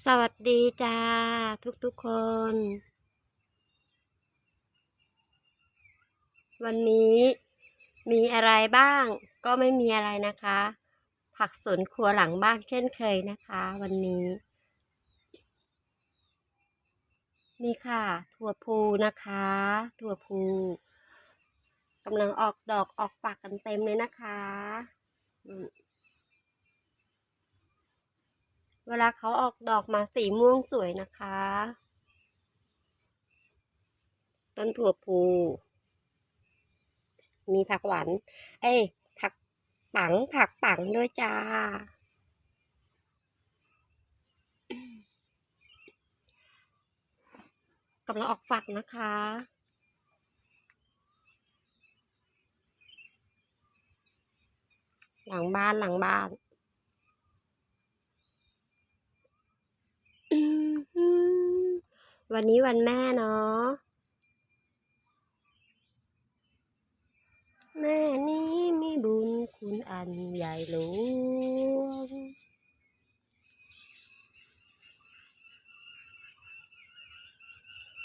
สวัสดีจ้า ทุกๆคน วันนี้มีอะไรบ้าง ก็ไม่มีอะไรนะคะ ผักสวนครัวหลังบ้านเช่นเคยนะคะ วันนี้ นี่ค่ะ ถั่วพูนะคะ ถั่วพูกำลังออกดอกออกฝักกันเต็มเลยนะคะอืม เวลาเขาออกดอกมาสีม่วงสวยนะคะ ต้นถั่วพู มีผักหวานเอ้ยผักปังผักปังด้วยจ้า กำลังออกฝักนะคะหลังบ้านหลังบ้าน อืม วันนี้วันแม่เนาะ แม่นี้มีบุญคุณอันใหญ่หลวง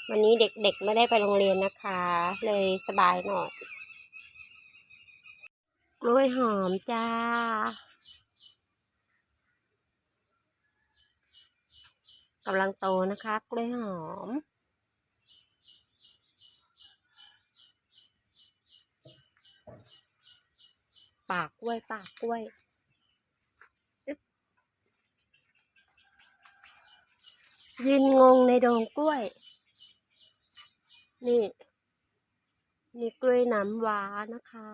วันนี้เด็กๆไม่ได้ไปโรงเรียนนะคะ เลยสบายหน่อย กล้วยหอมจ้า กำลังโตนะคะกล้วยหอม ปากกล้วยปากกล้วยยืนงงในโดงกล้วย นี่นี่กล้วยน้ำว้านะคะ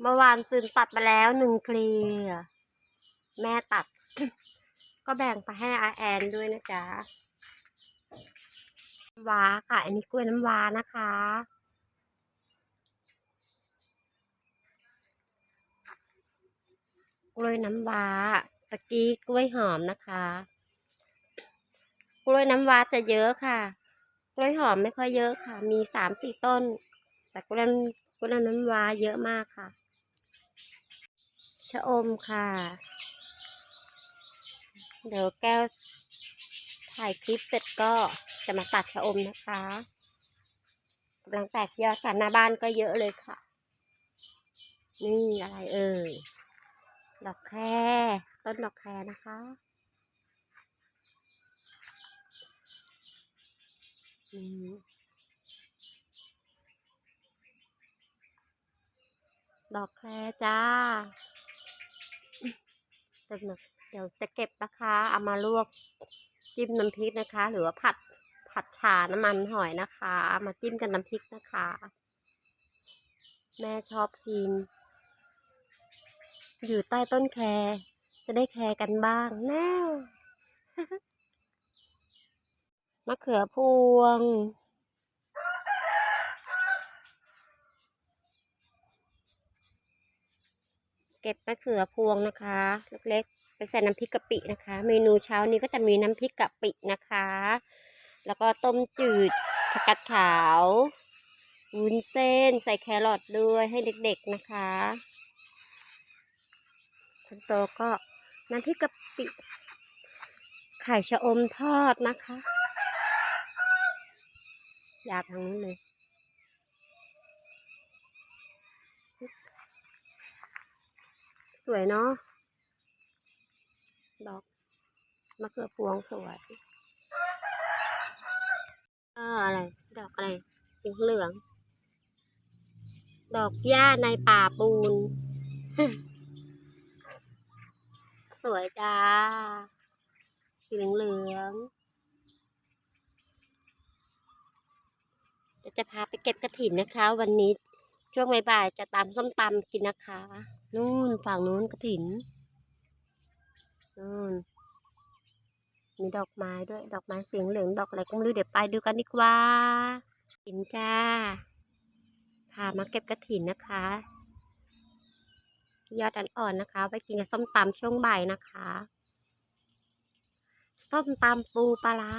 เมื่อวานซืนตัดไปแล้วหนึ่งเคลียร์แม่ตัด ก็แบ่งไปให้อาแอนด้วยนะจ๊ะว้าค่ะ อันนี้กล้วยน้ำว้านะคะกล้วยน้ำว้าตะกี้กล้วยหอมนะคะ กล้วยน้ำว้าจะเยอะค่ะ กล้วยหอมไม่ค่อยเยอะค่ะ มีสามสี่ต้น แต่กล้วยกล้วยน้ำว้าเยอะมากค่ะ ชะอมค่ะ เดี๋ยวแก้วถ่ายคลิปเสร็จก็จะมาตัดชะอมนะคะกำลังแตกยอดหน้าบ้านก็เยอะเลยค่ะ นี่อะไรเอ่ย ดอกแครต้นดอกแครนะคะอืมดอกแครจ้าจะแบบ เดี๋ยวจะเก็บนะคะ เอามาลวกจิ้มน้ำพริกนะคะ หรือว่าผัดผัดชาน้ำมันหอยนะคะ มาจิ้มกับน้ำพริกนะคะ แม่ชอบกิน อยู่ใต้ต้นแครจะได้แคร์กันบ้างแน่มะเขือพวง เก็บมะเขือพวงนะคะ เล็กๆ ไปใส่น้ำพริกกะปินะคะ เมนูเช้านี้ก็จะมีน้ำพริกกะปินะคะ แล้วก็ต้มจืดผักกาดขาววุ้นเส้น ใส่แครอทด้วยให้เด็กๆนะคะคนโตก็น้ำพริกกะปิ ไข่ชะอมทอดนะคะ อยากทางนู้นเลยสวยเนาะ ดอกมะเขือพวงสวยเอออะไร ดอกอะไรสีเหลือง ดอกหญ้าในป่าปูน สวยจ้า สีเหลืองเดี๋ยวจะพาไปเก็บกระถินนะคะ วันนี้ช่วงบ่ายๆจะตำส้มตำกินนะคะ นู่นฝั่งนู้นกระถิน นู่นมีดอกไม้ด้วย ดอกไม้สีเหลืองดอกอะไรก็ไม่รู้เดี๋ยวไปดูกันดีกว่าถินจ้าพามาเก็บกระถินนะคะยอดอ่อนๆนะคะ ไปกินกับส้มตำช่วงบ่ายนะคะ ส้มตำปูปลาร้า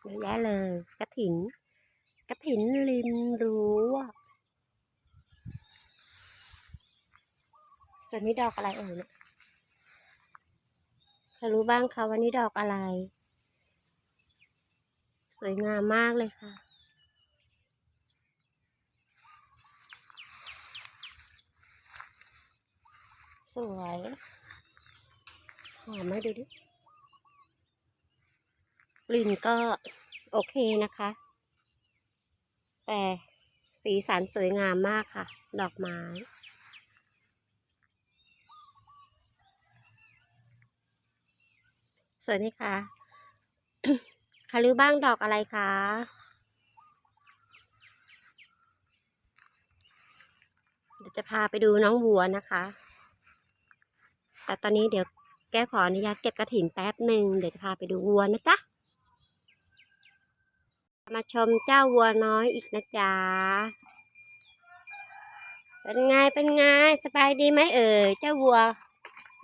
เยอะแยะเลยกระถิน กระถินริมรั้ว สส่นนี้ดอกอะไรเอ่ยเนี่ยใครรู้บ้างคะว่านี่ดอกอะไร สวยงามมากเลยค่ะ สวยหอมไหมดูดิ กลิ่นก็โอเคนะคะ แต่สีสันสวยงามมากค่ะ ดอกไม้ สวยไหมคะคารู้บ้างดอกอะไรคะเดี๋ยวจะพาไปดูน้องวัวนะคะ แต่ตอนนี้เดี๋ยวแก้ขออนุญาตเก็บกระถินแป๊บหนึ่งเดี๋ยวจะพาไปดูวัวนะจ๊ะมาชมเจ้าวัวน้อยอีกนะจ๊ะ เป็นไง เป็นไง สบายดีไหมเอ่ย เจ้าวัว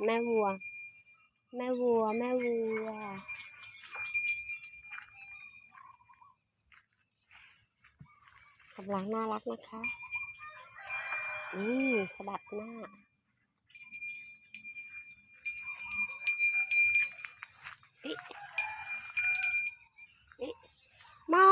แม่วัว แม่วัว แม่วัว กำลังน่ารักนะคะอืมสะบัดหน้า อิอิมอ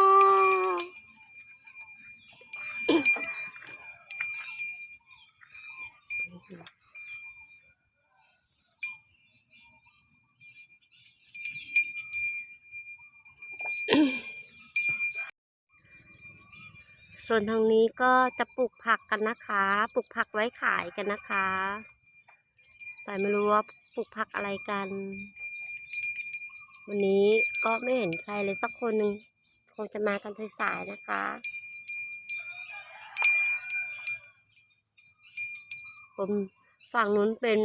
ส่วนทางนี้ก็จะปลูกผักกันนะคะ ปลูกผักไว้ขายกันนะคะแต่ไม่รู้ว่าปลูกผักอะไรกัน วันนี้ก็ไม่เห็นใครเลยสักคนหนึ่งคงจะมากันสายๆนะคะผมฝั่งนู้นเป็น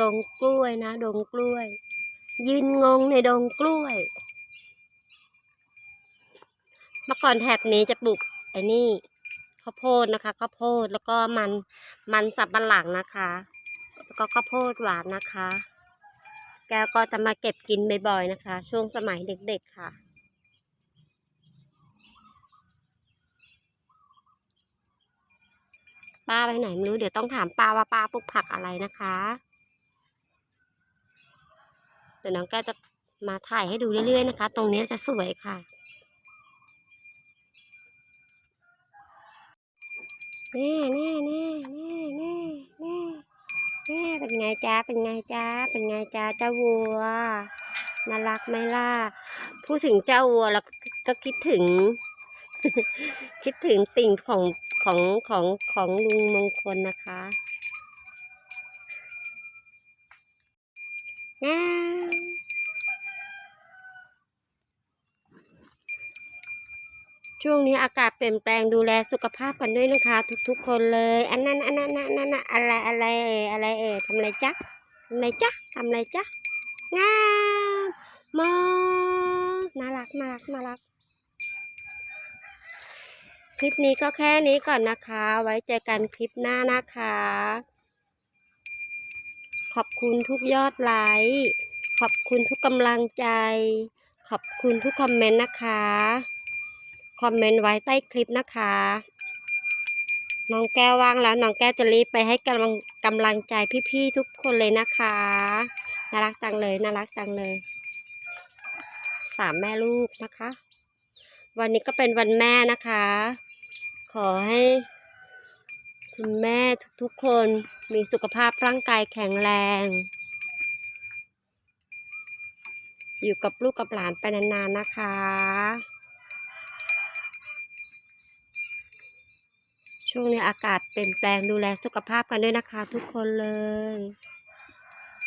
ดงกล้วยนะ ดงกล้วย ยืนงงในดงกล้วย มื่อก่อนแถบนี้จะปลูกไอ้นี่ข้าวโพดนะคะข้าวโพดแล้วก็มันมันสับปะหลังนะคะ แล้วก็ข้าวโพดหวานนะคะ แกก็จะมาเก็บกินบ่อยๆนะคะ ช่วงสมัยเด็กๆค่ะป้าไปไหนไม่รู้เดี๋ยวต้องถามป้าว่าป้าปลูกผักอะไรนะคะเดี๋ยวน้องแก้วจะมาถ่ายให้ดูเรื่อยๆนะคะ ตรงนี้จะสวยค่ะ นี่นี่นี่นี่นี่นี่นี่เป็นไงจ้าเป็นไงจ้าเป็นไงจ้าเจ้าวัวน่ารักไหมล่ะพูดถึงเจ้าวัวแล้วก็คิดถึง คิดถึงติ่งของของของของลุงมงคลนะคะอ้าว ช่วงนี้อากาศเปลี่ยนแปลงดูแลสุขภาพกันด้วยนะคะ ทุกๆ คนเลย อันนั้นอันนั้นอันนั้นอันนั้นอะไรอะไรเอ่ยอะไรเอ่ยทำอะไรจ๊ะทำอะไรจ๊ะทำอะไรจ๊ะงามมองน่ารักน่ารักน่ารัก คลิปนี้ก็แค่นี้ก่อนนะคะ ไว้เจอกันคลิปหน้านะคะ ขอบคุณทุกยอดไลค์ขอบคุณทุกกำลังใจ ขอบคุณทุกคอมเมนต์นะคะ คอมเมนต์ไว้ใต้คลิปนะคะ น้องแก้วว่างแล้วน้องแก้วจะรีบไปให้กำลังกำลังใจพี่ๆทุกคนเลยนะคะ น่ารักจังเลยน่ารักจังเลย สามแม่ลูกนะคะ วันนี้ก็เป็นวันแม่นะคะ ขอให้คุณแม่ทุกๆคนมีสุขภาพร่างกายแข็งแรง อยู่กับลูกกับหลานไปนานๆนะคะ ช่วงนี้อากาศเปลี่ยนแปลงดูแลสุขภาพกันด้วยนะคะ ทุกคนเลย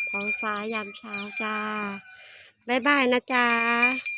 ท้องฟ้ายามเช้าจ้า บ๊ายบายนะจ๊ะ